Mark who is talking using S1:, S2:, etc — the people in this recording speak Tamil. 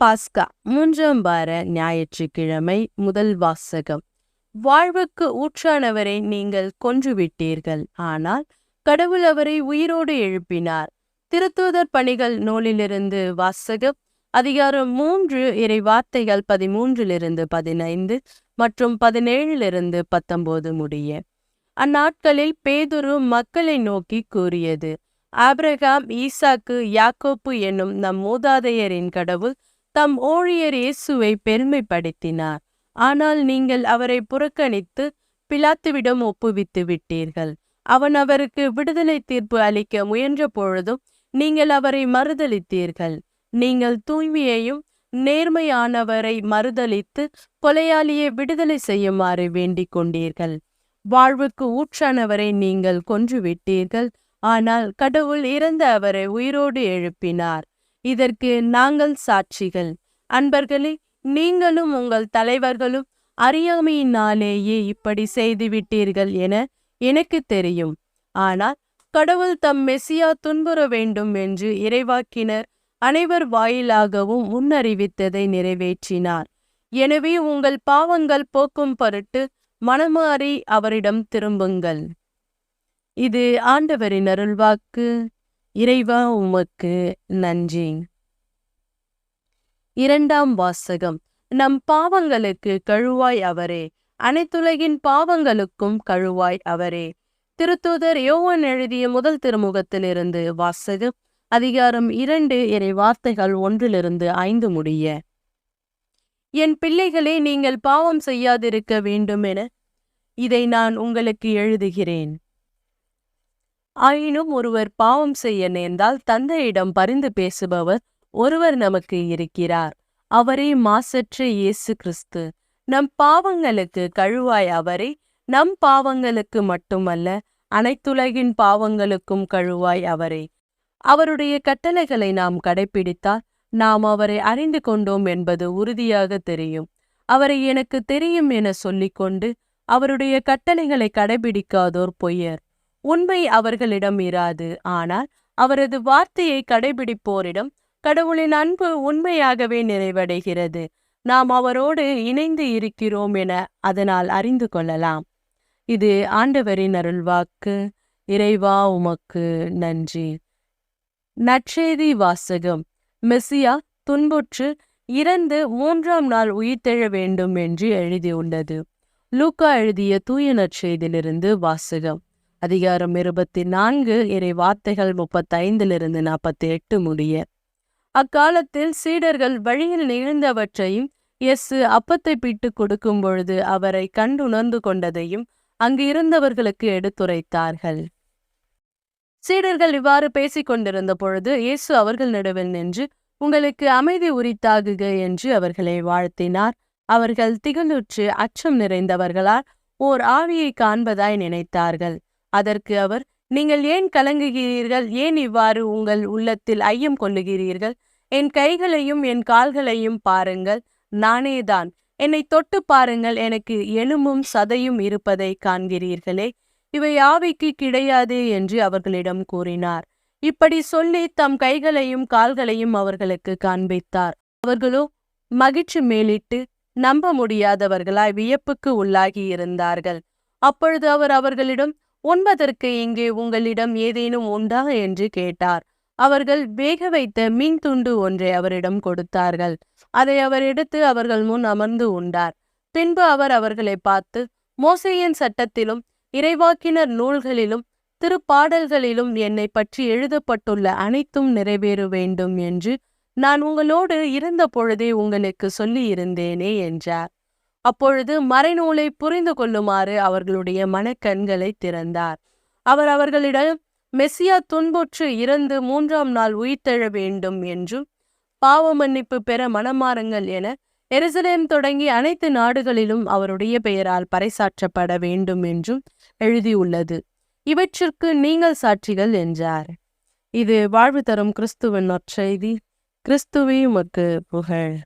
S1: பாஸ்கா மூன்றாம் வார ஞாயிற்றுக்கிழமை முதல் வாசகம். வாழ்வுக்கு ஊற்றானவரை நீங்கள் கொன்றுவிட்டீர்கள். ஆனால் கடவுள் அவரை உயிரோடு எழுப்பினார். திருத்தூதர் பணிகள் நூலிலிருந்து வாசகம் அதிகாரம் மூன்று இறை வார்த்தைகள் பதிமூன்றிலிருந்து பதினைந்து மற்றும் பதினேழிலிருந்து பத்தொன்பது முடிய. அந்நாட்களில் பேதுரு மக்களை நோக்கி கூறியது ஆபிரகாம் ஈசாக்கு யாக்கோப்பு என்னும் நம் மூதாதையரின் கடவுள் தம் ஊழியர் இயேசுவை பெருமைப்படுத்தினார். ஆனால் நீங்கள் அவரை புறக்கணித்து பிலாத்துவிடம் ஒப்புவித்து விட்டீர்கள். அவன் அவருக்கு விடுதலை தீர்ப்பு அளிக்க முயன்ற பொழுதும் நீங்கள் அவரை மறுதளித்தீர்கள் நீங்கள் தூய்மையையும் நேர்மையானவரை மறுதளித்து கொலையாளியை விடுதலை செய்யுமாறு வேண்டிக் கொண்டீர்கள். வாழ்வுக்கு ஊற்றானவரை நீங்கள் கொன்றுவிட்டீர்கள். ஆனால் கடவுள் இறந்த அவரை உயிரோடு எழுப்பினார். இதற்கு நாங்கள் சாட்சிகள். அன்பர்களே நீங்களும் உங்கள் தலைவர்களும் அறியாமையினாலேயே இப்படி செய்துவிட்டீர்கள் என எனக்கு தெரியும். ஆனால் கடவுள் தம் மெசியா துன்புற வேண்டும் என்று இறைவாக்கினர் அனைவர் வாயிலாகவும் முன்னறிவித்ததை நிறைவேற்றினார். எனவே உங்கள் பாவங்கள் போக்கும் பொருட்டு மனமாறி அவரிடம் திரும்புங்கள். இது ஆண்டவரின் அருள்வாக்கு. இறைவா உமக்கு நன்றி. இரண்டாம் வாசகம். நம் பாவங்களுக்கு கழுவாய் அவரே. அனைத்துலகின் பாவங்களுக்கும் கழுவாய் அவரே. திருத்தூதர் யோவன் எழுதிய முதல் திருமுகத்திலிருந்து வாசகம் அதிகாரம் இரண்டு இறை வார்த்தைகள் ஒன்றிலிருந்து ஐந்து முடிய. என் பிள்ளைகளே நீங்கள் பாவம் செய்யாதிருக்க வேண்டும் என இதை நான் உங்களுக்கு எழுதுகிறேன். ஆயினும் ஒருவர் பாவம் செய்ய நேர்ந்தால் தந்தையிடம் பரிந்து பேசுபவர் ஒருவர் நமக்கு இருக்கிறார். அவரே மாசற்ற இயேசு கிறிஸ்து. நம் பாவங்களுக்கு கழுவாய் அவரே. நம் பாவங்களுக்கு மட்டுமல்ல அனைத்துலகின் பாவங்களுக்கும் கழுவாய் அவரே. அவருடைய கட்டளைகளை நாம் கடைபிடித்தால் நாம் அவரை அறிந்து கொண்டோம் என்பது உறுதியாக தெரியும். அவரை எனக்கு தெரியும் என சொல்லிக்கொண்டு அவருடைய கட்டளைகளை கடைபிடிக்காதோர் பொய்யர். உண்மை அவர்களிடம் இராது. ஆனால் அவரது வார்த்தையை கடைபிடிப்போரிடம் கடவுளின் அன்பு உண்மையாகவே நிறைவடைகிறது. நாம் அவரோடு இணைந்து இருக்கிறோம் என அதனால் அறிந்து கொள்ளலாம். இது ஆண்டவரின் அருள்வாக்கு. இறைவா உமக்கு நன்றி. நற்செய்தி வாசகம். மெஸ்ஸியா துன்புற்று இறந்து மூன்றாம் நாள் உயிர்த்தெழ வேண்டும் என்று எழுதியுள்ளது. லூக்கா எழுதிய தூய நற்செய்தியிலிருந்து வாசகம். அதிகாரம் இருபத்தி நான்கு இறை வார்த்தைகள் முப்பத்தைந்திலிருந்து நாற்பத்தி எட்டு முடிய. அக்காலத்தில் சீடர்கள் வழியில் நிகழ்ந்தவற்றையும் எஸ்ஸு அப்பத்தை பிட்டு கொடுக்கும் பொழுது அவரை கண்டுணர்ந்து கொண்டதையும் அங்கு இருந்தவர்களுக்கு எடுத்துரைத்தார்கள். சீடர்கள் இவ்வாறு பேசிக் கொண்டிருந்த பொழுது இயேசு அவர்கள் நடுவில் நின்று உங்களுக்கு அமைதி உரித்தாகுக என்று அவர்களை வாழ்த்தினார். அவர்கள் திகழுற்று அச்சம் நிறைந்தவர்களால் ஓர் ஆவியை காண்பதாய் நினைத்தார்கள். அதற்கு அவர் நீங்கள் ஏன் கலங்குகிறீர்கள்? ஏன் இவ்வாறு உங்கள் உள்ளத்தில் ஐயம் கொள்ளுகிறீர்கள்? என் கைகளையும் என் கால்களையும் பாருங்கள். நானேதான். என்னை தொட்டு பாருங்கள். எனக்கு எலும்பும் சதையும் இருப்பதை காண்கிறீர்களே. இவை ஆவிக்கு கிடையாது என்று அவர்களிடம் கூறினார். இப்படி சொல்லி தம் கைகளையும் கால்களையும் அவர்களுக்கு காண்பித்தார். அவர்களோ மகிழ்ச்சி மேலிட்டு நம்ப முடியாதவர்களாய் வியப்புக்கு உள்ளாகி இருந்தார்கள். அப்பொழுது அவர் அவர்களிடம் உண்பதற்கு இங்கே உங்களிடம் ஏதேனும் உண்டா என்று கேட்டார். அவர்கள் வேக வைத்த மீன் துண்டு ஒன்றை அவரிடம் கொடுத்தார்கள். அதை அவர் எடுத்து அவர்கள் முன் அமர்ந்து உண்டார். பின்பு அவர் அவர்களை பார்த்து மோசையின் சட்டத்திலும் இறைவாக்கினர் நூல்களிலும் திருப்பாடல்களிலும் என்னை பற்றி எழுதப்பட்டுள்ள அனைத்தும் நிறைவேற வேண்டும் என்று நான் உங்களோடு இருந்த பொழுதே உங்களுக்கு சொல்லி இருந்தேனே என்றார். அப்பொழுது மறைநூலை புரிந்து கொள்ளுமாறு அவர்களுடைய மனக்கண்களை திறந்தார். அவர் அவர்களிடம் மெஸ்ஸியா துன்புற்று இறந்து மூன்றாம் நாள் உயிர்த்தெழ வேண்டும் என்றும் பாவ மன்னிப்பு பெற மனமாறுங்கள் என எருசலேம் தொடங்கி அனைத்து நாடுகளிலும் அவருடைய பெயரால் பறைசாற்றப்பட வேண்டும் என்றும் எழுதியுள்ளது. இவற்றிற்கு நீங்கள் சாட்சிகள் என்றார். இது வாழ்வு தரும் கிறிஸ்துவின் நற்செய்தி. கிறிஸ்துவே உமக்கு புகழ்.